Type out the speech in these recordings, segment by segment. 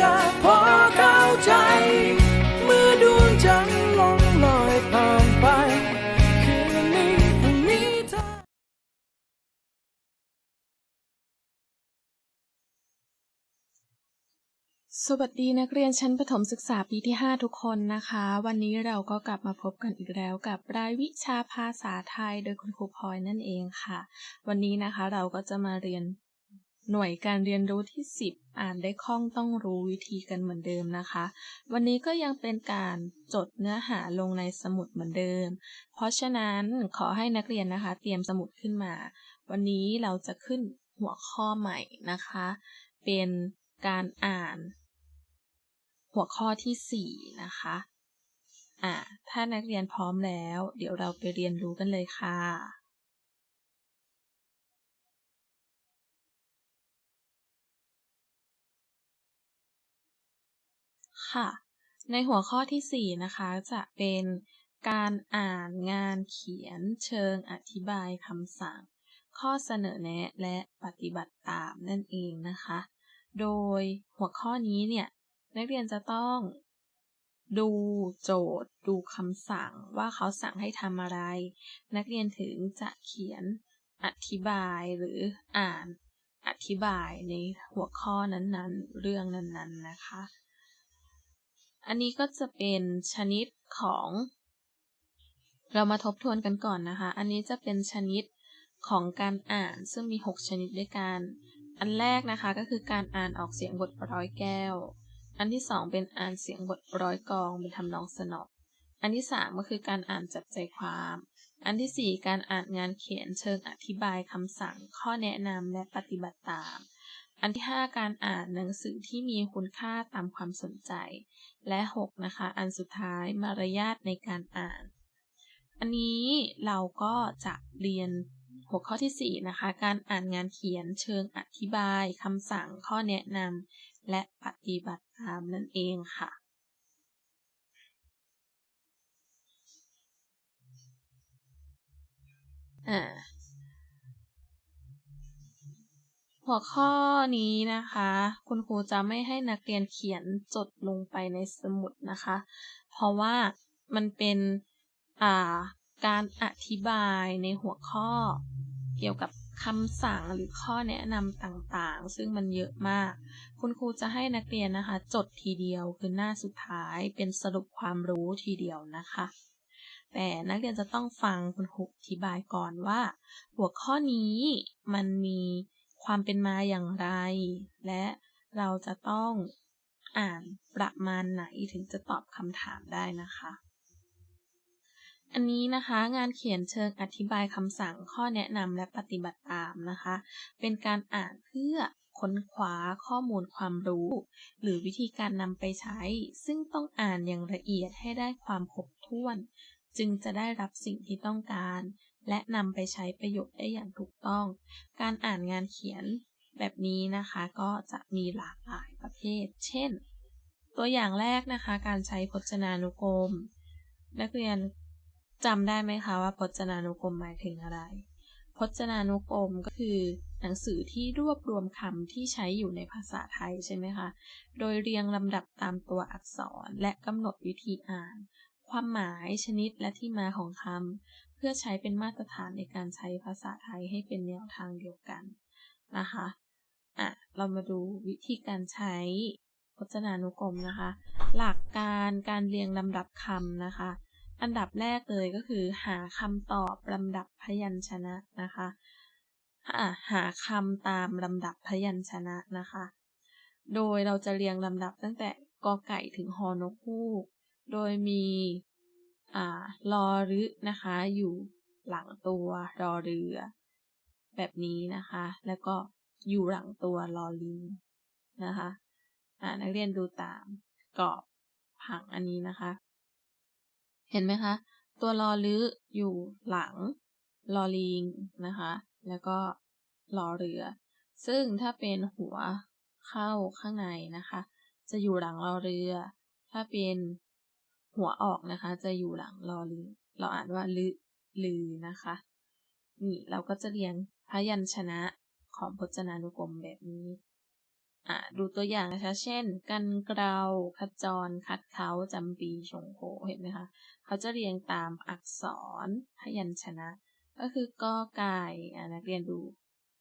จะพอเข้าใจ เมื่อดวงจันทร์ลงลอยผ่านไป คืนนี้พรุ่งนี้เธอ สวัสดีนักเรียนชั้นประถมศึกษาปีที่ 5 ทุกคนนะคะ วันนี้เราก็กลับมาพบกันอีกแล้วกับรายวิชาภาษาไทย โดยคุณครูพลอยนั่นเองค่ะ วันนี้นะคะเราก็จะมาเรียน หน่วยการเรียนรู้ที่ 10 อ่านได้คล่องต้องรู้วิธีกันเหมือนเดิมนะคะ วันนี้ก็ยังเป็นการจดเนื้อหาลงในสมุดเหมือนเดิม เพราะฉะนั้นขอให้นักเรียนนะคะ เตรียมสมุดขึ้นมา วันนี้เราจะขึ้นหัวข้อใหม่นะคะ เป็นการอ่าน หัวข้อที่ 4 นะคะอ่าถ้านักเรียนพร้อมแล้ว เดี๋ยวเราไปเรียนรู้กันเลยค่ะ ค่ะ ในหัวข้อที่ 4 นะคะ จะเป็นการอ่านงานเขียนเชิงอธิบายคำสั่ง ข้อเสนอแนะและปฏิบัติตามนั่นเองนะคะ โดยหัวข้อนี้เนี่ยนักเรียนจะต้องดูโจทย์ ดูคำสั่งว่าเขาสั่งให้ทำอะไร นักเรียนถึงจะเขียนอธิบายหรืออ่านอธิบายในหัวข้อนั้นๆ เรื่องนั้นๆนะคะ อันนี้ก็จะเป็นชนิดของ เรามาทบทวนกันก่อนนะคะ อันนี้จะเป็นชนิดของการอ่านซึ่งมี 6 ชนิดด้วยกัน อันแรกนะคะก็คือการอ่านออกเสียงบทร้อยแก้ว อันที่ 2 เป็นอ่านเสียงบทร้อยกองเป็นทำนองสนออันที่ 3 ก็คือการอ่านจับใจความ อันทีสี่4 การอ่านงานเขียนเชิงอธิบายคำสั่ง ข้อแนะนำและปฏิบัติตาม อันที่ 5 การอ่านหนังสือที่มีคุณค่าตามความสนใจ และ 6 นะคะ อันสุดท้ายมารยาทในการอ่าน อันนี้เราก็จะเรียนหัวข้อที่ 4 นะคะ การอ่านงานเขียนเชิงอธิบายคำสั่งข้อแนะนำและปฏิบัติตามนั่นเองค่ะอ่า หัวข้อนี้นะคะ คุณครูจะไม่ให้นักเรียนเขียนจดลงไปในสมุดนะคะ เพราะว่ามันเป็นอ่าการอธิบายในหัวข้อ เกี่ยวกับคำสั่งหรือข้อแนะนำต่างๆ ซึ่งมันเยอะมาก คุณครูจะให้นักเรียนนะคะ จดทีเดียวคือหน้าสุดท้ายเป็นสรุปความรู้ทีเดียวนะคะ แต่นักเรียนจะต้องฟังคุณครูอธิบายก่อนว่า หัวข้อนี้มันมี ความเป็นมาอย่างไร และเราจะต้องอ่านประมาณไหนถึงจะตอบคำถามได้นะคะ อันนี้นะคะงานเขียนเชิงอธิบายคำสั่งข้อแนะนำและปฏิบัติตามนะคะ เป็นการอ่านเพื่อค้นคว้าข้อมูลความรู้ หรือวิธีการนำไปใช้ ซึ่งต้องอ่านอย่างละเอียดให้ได้ความครบถ้วน จึงจะได้รับสิ่งที่ต้องการ และนำไปใช้ประโยชน์ได้อย่างถูกต้อง การอ่านงานเขียนแบบนี้นะคะก็จะมีหลากหลายประเภท เช่น ตัวอย่างแรกนะคะ การใช้พจนานุกรม นักเรียนจำได้ไหมคะว่าพจนานุกรมหมายถึงอะไร พจนานุกรมก็คือหนังสือที่รวบรวมคำที่ใช้อยู่ในภาษาไทยใช่ไหมคะ โดยเรียงลำดับตามตัวอักษรและกำหนดวิธีอ่าน ความหมายชนิดและที่มาของคำ เพื่อใช้เป็นมาตรฐานในการใช้ภาษาไทยให้เป็นแนวทางเดียวกันนะคะอะเรามาดูวิธีการใช้พจนานุกรมนะคะ หลักการการเรียงลำดับคำนะคะ อันดับแรกเลยก็คือ หาคำตอบลำดับพยัญชนะนะคะหาคำตามลำดับพยัญชนะนะคะ โดยเราจะเรียงลำดับตั้งแต่กอไก่ถึงฮอนกฮูก โดยมีอ่ารอรึนะคะ อยู่หลังตัวรอเรือ แบบนี้นะคะ แล้วก็อยู่หลังตัวรอลิงนะคะอ่านักเรียนดูตามกรอบผังอันนี้นะคะ เห็นไหมคะ ตัวลอลึอยู่หลังลอลิงนะคะ แล้วก็ลอเรือ ซึ่งถ้าเป็นหัวเข้าข้างในนะคะ จะอยู่หลังรอเรือ ถ้าเป็น หัวออกนะคะ จะอยู่หลังรอลือ เราอ่านว่าลือลือนะคะ นี่เราก็จะเรียงพยัญชนะของพจนานุกรมแบบนี้ อ่าดูตัวอย่างนะคะ เช่น กันเกลาขจร คัดเขาจำปีชงโคเห็นไหมคะ เขาจะเรียงตามอักษรพยัญชนะ ก็คือกอไก่อ่านักเรียนดู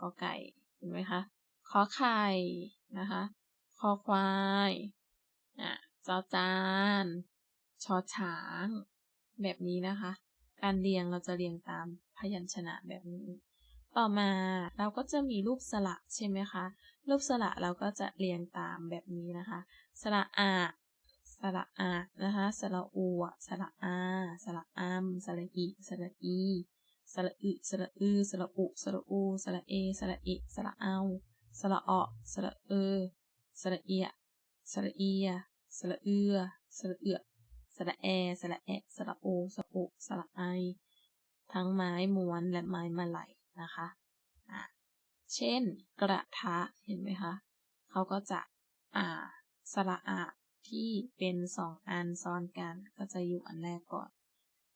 กอไก่เห็นไหมคะขอไข่นะคะ คอควายอะจอจาน ชอช้าง แบบนี้นะคะ การเรียงเราจะเรียงตามพยัญชนะแบบนี้ ต่อมาเราก็จะมีรูปสระใช่ไหมคะ รูปสระเราก็จะเรียงตามแบบนี้นะคะ สระอาสระอานะคะ สระอูสระอา สระอัมสระอี สระอี สระอึ สระอือ สระอุ สระอู สระเอ สระอิ สระเอา สระอสระเออสระเอีย สระเอีย สระเอือ สระเอือ สระแอ สระแอสระโอ สระโอสระไอ ทั้งไม้ม้วนและไม้มาลัยนะคะอ่าเช่น กระทะ เห็นไหมคะ เขาก็จะอ่า สระอะที่เป็นสองอันซ้อนกัน ก็จะอยู่อันแรกก่อน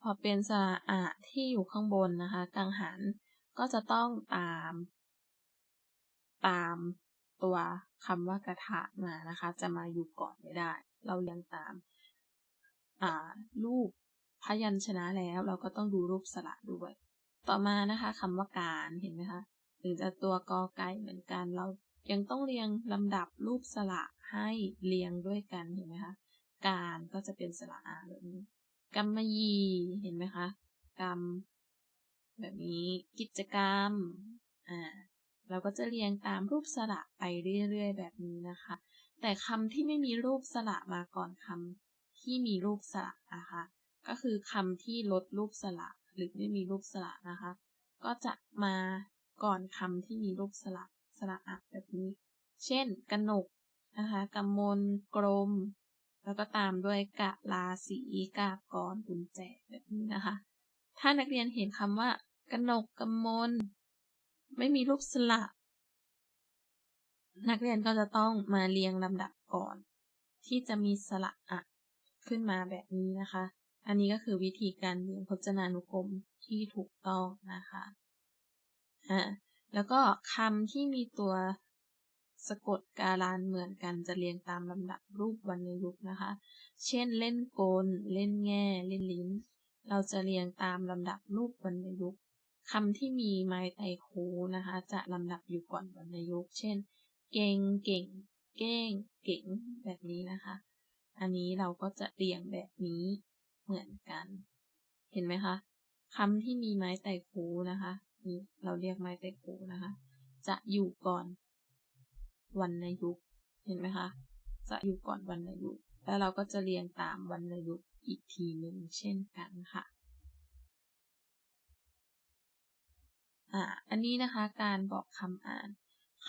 พอเป็นสระอะที่อยู่ข้างบนนะคะ กังหันก็จะต้องตาม ตามตัวคำว่ากระทะมานะคะ จะมาอยู่ก่อนไม่ได้ เราเรียงตาม รูปพยัญชนะแล้วเราก็ต้องดูรูปสระด้วย ต่อมานะคะคำว่าการเห็นไหมคะหรือจะตัวกอไก่เหมือนกัน เรายังต้องเรียงลำดับรูปสระให้เรียงด้วยกันเห็นไหมคะการก็จะเป็นสระอาแบบนี้กรรมยีเห็นไหมคะกรรมแบบนี้กิจกรรมอ่าเราก็จะเรียงตามรูปสระไปเรื่อยๆ แบบนี้นะคะ แต่คำที่ไม่มีรูปสระมาก่อนคำ ที่มีรูปสระนะคะ ก็คือคำที่ลดรูปสระหรือไม่มีรูปสระนะคะ ก็จะมาก่อนคำที่มีรูปสระสระอะแบบนี้ เช่นกนกนะคะกำมลกรม แล้วก็ตามด้วยกะลาสีกากรกุญแจแบบนี้นะคะ ถ้านักเรียนเห็นคำว่ากนกกำมล ไม่มีรูปสระนักเรียนก็จะต้องมาเรียงลำดับก่อน ที่จะมีสระอะ ขึ้นมาแบบนี้นะคะ อันนี้ก็คือวิธีการเรียงพจนานุกรมที่ถูกต้องนะคะอ่าแล้วก็คำที่มีตัวสะกดการานเหมือนกันจะเรียงตามลำดับรูปวรรณยุกต์นะคะ เช่นเล่นโกลเล่นแง่ เล่นลิ้น เราจะเรียงตามลำดับรูปวรรณยุกต์คำที่มีไม้ไตโคนะคะ จะลำดับอยู่ก่อนวรรณยุกต์ เช่น เก่ง เก่ง เก้ง เก่ง แบบนี้นะคะ อันนี้เราก็จะเรียงแบบนี้เหมือนกัน เห็นไหมคะคำที่มีไม้ไต่ค้นะคะนี่เราเรียกไม้ไต่ค้นะคะ จะอยู่ก่อนวรรณยุกเห็นไหมคะ จะอยู่ก่อนวรรณยุกแล้วเราก็จะเรียงตามวรรณยุกอีกทีหนึ่งเช่นกันค่ะอ่าอันนี้นะคะการบอกคำอ่าน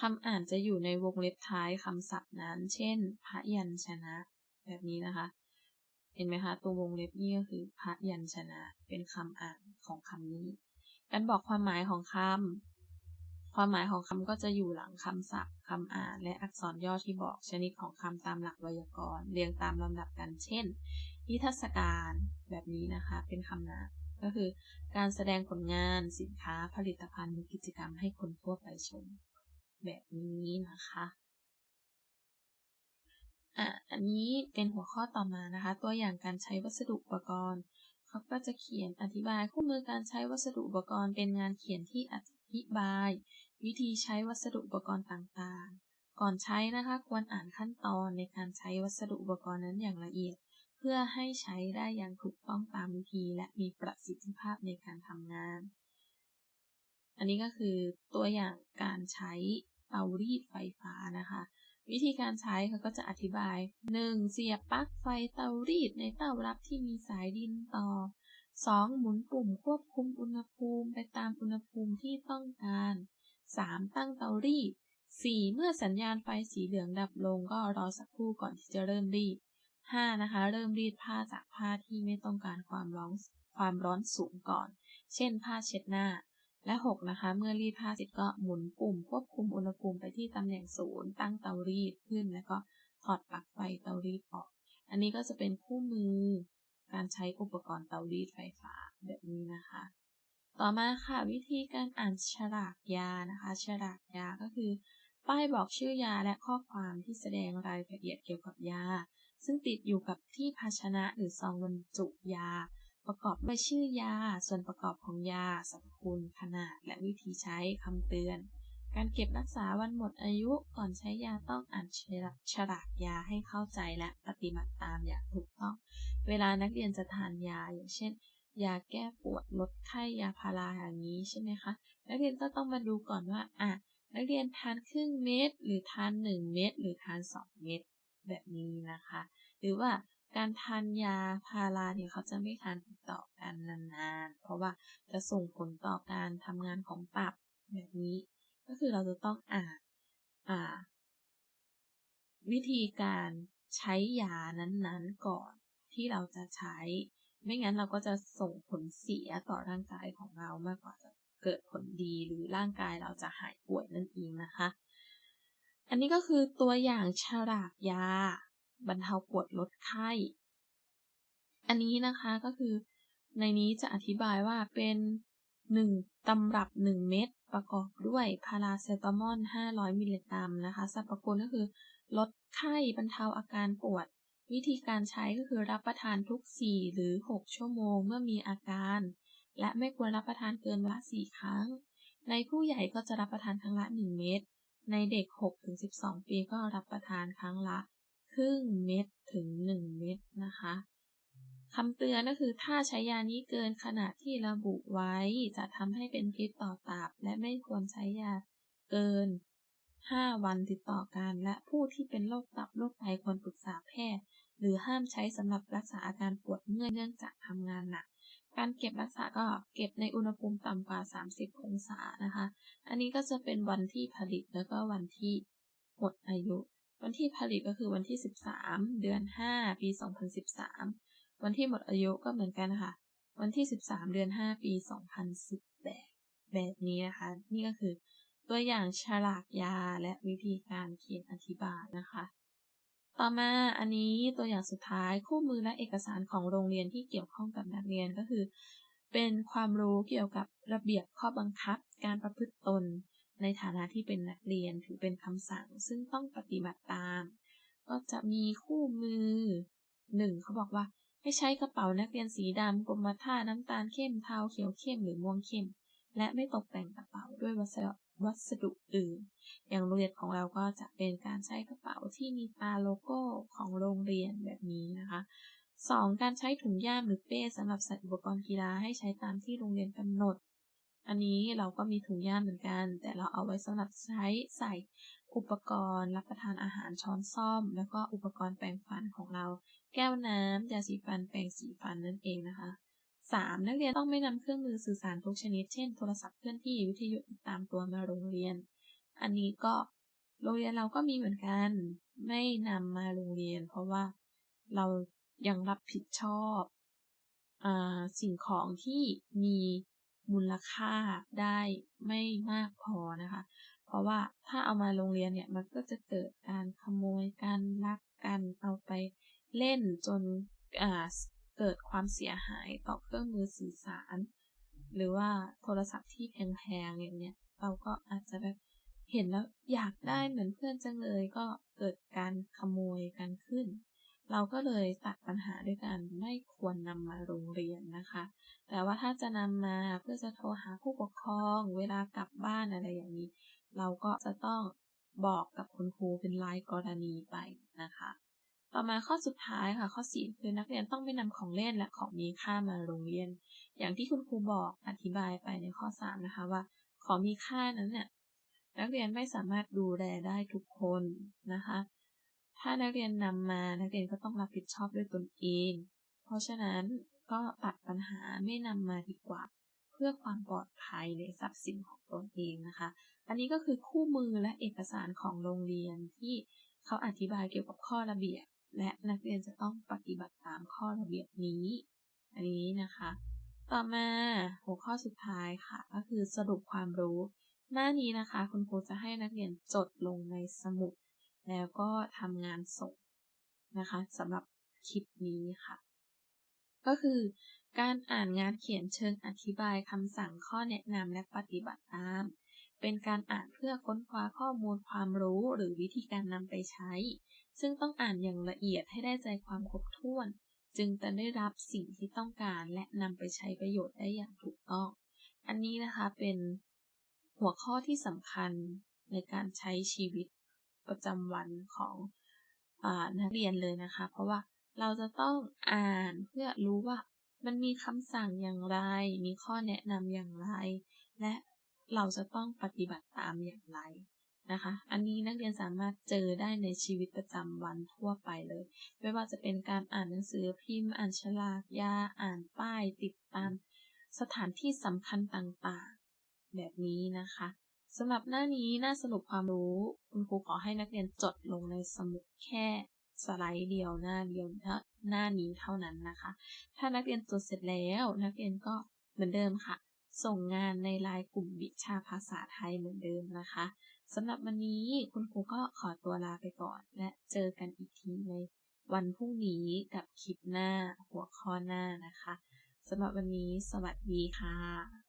คำอ่านจะอยู่ในวงเล็บท้ายคำศัพท์นั้น เช่นพระยัญชนะ แบบนี้นะคะ เห็นไหมคะ ตัววงเล็บนี่ก็คือพระยัญชนะ เป็นคำอ่านของคำนี้ การบอกความหมายของคำความหมายของคำก็จะอยู่หลังคำศัพท์คำอ่าน และอักษรย่อที่บอกชนิดของคำตามหลักไวยากรณ์เรียงตามลำดับกัน เช่น นิทรรศการแบบนี้นะคะ เป็นคำนะก็คือการแสดงผลงานสินค้าผลิตภัณฑ์หรือกิจกรรมให้คนทั่วไปชม แบบนี้นะคะ อะอันนี้เป็นหัวข้อต่อมานะคะ ตัวอย่างการใช้วัสดุอุปกรณ์ เขาก็จะเขียนอธิบายคู่มือการใช้วัสดุอุปกรณ์ เป็นงานเขียนที่อธิบาย วิธีใช้วัสดุอุปกรณ์ต่างๆ ก่อนใช้นะคะควรอ่านขั้นตอนในการใช้วัสดุอุปกรณ์นั้นอย่างละเอียด เพื่อให้ใช้ได้อย่างถูกต้องตามวิธี และมีประสิทธิภาพในการทำงาน อันนี้ก็คือตัวอย่างการใช้เตารีดไฟฟ้านะคะ วิธีการใช้เขาก็จะอธิบาย 1. เสียบปลั๊กไฟเตารีดในเตารับที่มีสายดินต่อ 2. หมุนปุ่มควบคุมอุณหภูมิไปตามอุณหภูมิที่ต้องการ 3. ตั้งเตารีด 4. เมื่อสัญญาณไฟสีเหลืองดับลงก็รอสักครู่ก่อนที่จะเริ่มรีด 5 นะคะ เริ่มรีดผ้าจากผ้าที่ไม่ต้องการความร้อนความร้อนสูงก่อน เช่นผ้าเช็ดหน้า และ 6 นะคะ เมื่อรีดผ้าเสร็จก็หมุนปุ่มควบคุมอุณหภูมิไปที่ตำแหน่งศูนย์ตั้งเตารีดขึ้นแล้วก็ถอดปลั๊กไฟเตารีดออก อันนี้ก็จะเป็นคู่มือการใช้อุปกรณ์เตารีดไฟฟ้าแบบนี้นะคะ ต่อมาค่ะวิธีการอ่านฉลากยานะคะ ฉลากยาก็คือ ป้ายบอกชื่อยาและข้อความที่แสดงรายละเอียดเกี่ยวกับยา ซึ่งติดอยู่กับที่ภาชนะหรือซองบรรจุยา ประกอบด้วยชื่อยา ส่วนประกอบของยาสรรพคุณ ขนาด และวิธีใช้ คำเตือน การเก็บรักษาวันหมดอายุก่อนใช้ยาต้องอ่านฉลากยาให้เข้าใจและปฏิบัติตามอย่างถูกต้อง เวลานักเรียนจะทานยาอย่างเช่น ยาแก้ปวดลดไข้ยาพาราอย่างนี้ใช่ไหมคะ นักเรียนก็ต้องมาดูก่อนว่าอะนักเรียนทานครึ่งเม็ดหรือทาน 1 เม็ดหรือทาน 2 เม็ดแบบนี้นะคะ หรือว่า การทานยาพาราเนี่ยเขาจะไม่ทานติดต่อกันนานๆ เพราะว่าจะส่งผลต่อการทำงานของตับแบบนี้ ก็คือเราจะต้องอ่านอ่า วิธีการใช้ยานั้นๆก่อนที่เราจะใช้ ไม่งั้นเราก็จะส่งผลเสียต่อร่างกายของเรามากกว่าจะเกิดผลดีหรือร่างกายเราจะหายป่วยนั่นเองนะคะ อันนี้ก็คือตัวอย่างฉลากยา บรรเทาปวดลดไข้ อันนี้นะคะก็คือในนี้จะอธิบายว่าเป็น 1 ตำรับ 1 เม็ดประกอบด้วยพาราเซตามอล 500 มิลลิกรัมนะคะสรรพคุณก็คือลดไข้บรรเทาอาการปวด วิธีการใช้ก็คือรับประทานทุก 4 หรือ 6 ชั่วโมงเมื่อมีอาการ และไม่ควรรับประทานเกินวันละ4ครั้ง ในผู้ใหญ่ก็จะรับประทานครั้งละ 1 เม็ดในเด็ก 6-12 ปีก็รับประทานครั้งละ ครึ่งเม็ดถึง 1 เม็ดนะคะคำเตือนก็คือถ้าใช้ยานี้เกินขนาดที่ระบุไว้ จะทำให้เป็นพิษต่อตับ และไม่ควรใช้ยาเกิน 5 วันติดต่อกัน และผู้ที่เป็นโรคตับโรคไตควรปรึกษาแพทย์ หรือห้ามใช้สำหรับรักษาอาการปวดเมื่อยเนื่องจากทำงานหนักการเก็บรักษาก็เก็บในอุณหภูมิต่ำกว่า 30 องศานะคะ อันนี้ก็จะเป็นวันที่ผลิตแล้วก็วันที่หมดอายุ วันที่ผลิตก็คือวันที่ 13 เดือน 5 ปี 2013 วันที่หมดอายุก็เหมือนกันค่ะ วันที่ 13 เดือน 5 ปี 2018 แบบนี้นะคะ นี่ก็คือตัวอย่างฉลากยาและวิธีการเขียนอธิบายนะคะ ต่อมาอันนี้ตัวอย่างสุดท้ายคู่มือและเอกสารของโรงเรียนที่เกี่ยวข้องกับนักเรียนก็คือ เป็นความรู้เกี่ยวกับระเบียบข้อบังคับ การประพฤติตน ในฐานะที่เป็นนักเรียนถือเป็นคำสั่งซึ่งต้องปฏิบัติตาม ก็จะมีคู่มือหนึ่งเขาบอกว่า ให้ใช้กระเป๋านักเรียนสีดำกรมท่าน้ำตาลเข้มเทาเขียวเข้มหรือม่วงเข้ม และไม่ตกแต่งกระเป๋าด้วยวัสดุวัสดุอื่น อย่างโรงเรียนของเราก็จะเป็นการใช้กระเป๋าที่มีตาโลโก้ของโรงเรียนแบบนี้นะคะ 2. การใช้ถุงย่ามหรือเป้สำหรับใส่อุปกรณ์กีฬาให้ใช้ตามที่โรงเรียนกำหนด อันนี้เราก็มีถุงย่ามเหมือนกัน แต่เราเอาไว้สำหรับใช้ใส่อุปกรณ์รับประทานอาหารช้อนซ่อม แล้วก็อุปกรณ์แปรงฟันของเรา แก้วน้ำยาสีฟันแปรงสีฟันนั่นเองนะคะ 3. นักเรียนต้องไม่นำเครื่องมือสื่อสารทุกชนิด เช่น โทรศัพท์เคลื่อนที่วิทยุติดตามตัวมาโรงเรียน อันนี้ก็โรงเรียนเราก็มีเหมือนกัน ไม่นำมาโรงเรียน เพราะว่าเรายังรับผิดชอบอสิ่งของที่มี มูลค่าได้ไม่มากพอนะคะ เพราะว่าถ้าเอามาโรงเรียนเนี่ยมันก็จะเกิดการขโมยการลักกันเอาไปเล่นจนเกิดความเสียหายต่อเครื่องมือสื่อสาร หรือว่าโทรศัพท์ที่แพงๆอย่างเนี้ยเราก็อาจจะแบบเห็นแล้วอยากได้เหมือนเพื่อนจังเลยก็เกิดการขโมยกันขึ้น เราก็เลยตัดปัญหาด้วยกันไม่ควรนำมาโรงเรียนนะคะ แต่ว่าถ้าจะนำมาเพื่อจะโทรหาผู้ปกครอง เวลากลับบ้านอะไรอย่างนี้ เราก็จะต้องบอกกับคุณครูเป็นรายกรณีไปนะคะ ต่อมาข้อสุดท้ายค่ะข้อสี่คือนักเรียนต้องไม่นำของเล่นและของมีค่ามาโรงเรียน อย่างที่คุณครูบอกอธิบายไปในข้อสามนะคะว่า ของมีค่านั้นเนี่ยนักเรียนไม่สามารถดูแลได้ทุกคนนะคะ ถ้านักเรียนนำมานักเรียนก็ต้องรับผิดชอบด้วยตนเอง เพราะฉะนั้นก็ตัดปัญหาไม่นำมาดีกว่า เพื่อความปลอดภัยในทรัพย์สินของตนเองนะคะ อันนี้ก็คือคู่มือและเอกสารของโรงเรียนที่เขาอธิบายเกี่ยวกับข้อระเบียบ และนักเรียนจะต้องปฏิบัติตามข้อระเบียบนี้ อันนี้นะคะ ต่อมาหัวข้อสุดท้ายค่ะ ก็คือสรุปความรู้ หน้านี้นะคะ คุณครูจะให้นักเรียนจดลงในสมุด แล้วก็ทำงานส่งนะคะสำหรับคลิปนี้ค่ะ ก็คือการอ่านงานเขียนเชิงอธิบายคำสั่งข้อแนะนำและปฏิบัติตาม เป็นการอ่านเพื่อค้นคว้าข้อมูลความรู้หรือวิธีการนำไปใช้ ซึ่งต้องอ่านอย่างละเอียดให้ได้ใจความครบถ้วน จึงจะได้รับสิ่งที่ต้องการและนำไปใช้ประโยชน์ได้อย่างถูกต้อง อันนี้นะคะเป็นหัวข้อที่สำคัญในการใช้ชีวิต ประจำวันของอนักเรียนเลยนะคะ เพราะว่าเราจะต้องอ่านเพื่อรู้ว่ามันมีคำสั่งอย่างไร มีข้อแนะนำอย่างไร และเราจะต้องปฏิบัติตามอย่างไรนะคะ อันนี้นักเรียนสามารถเจอได้ในชีวิตประจำวันทั่วไปเลย ไม่ว่าจะเป็นการอ่านหนังสือพิมพ์ อ่านฉลากยา อ่านป้าย ติดตามสถานที่สำคัญต่างๆ แบบนี้นะคะ สำหรับหน้านี้หน้าสรุปความรู้ คุณครูขอให้นักเรียนจดลงในสมุดแค่สไลด์เดียวหน้าเดียวหน้านี้เท่านั้นนะคะ ถ้านักเรียนจดเสร็จแล้ว นักเรียนก็เหมือนเดิมค่ะ ส่งงานในไลน์กลุ่มวิชาภาษาไทยเหมือนเดิมนะคะสำหรับวันนี้คุณครูก็ขอตัวลาไปก่อน และเจอกันอีกทีในวันพรุ่งนี้กับคลิปหน้าหัวข้อหน้านะคะสำหรับวันนี้สวัสดีค่ะ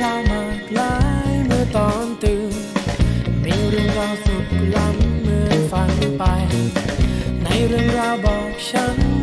รื่องราวมากลายเมื่อตอนตื่น มีเรื่องราวสุดล้ำเมื่อฟังไป ในเรื่องราวบอกฉัน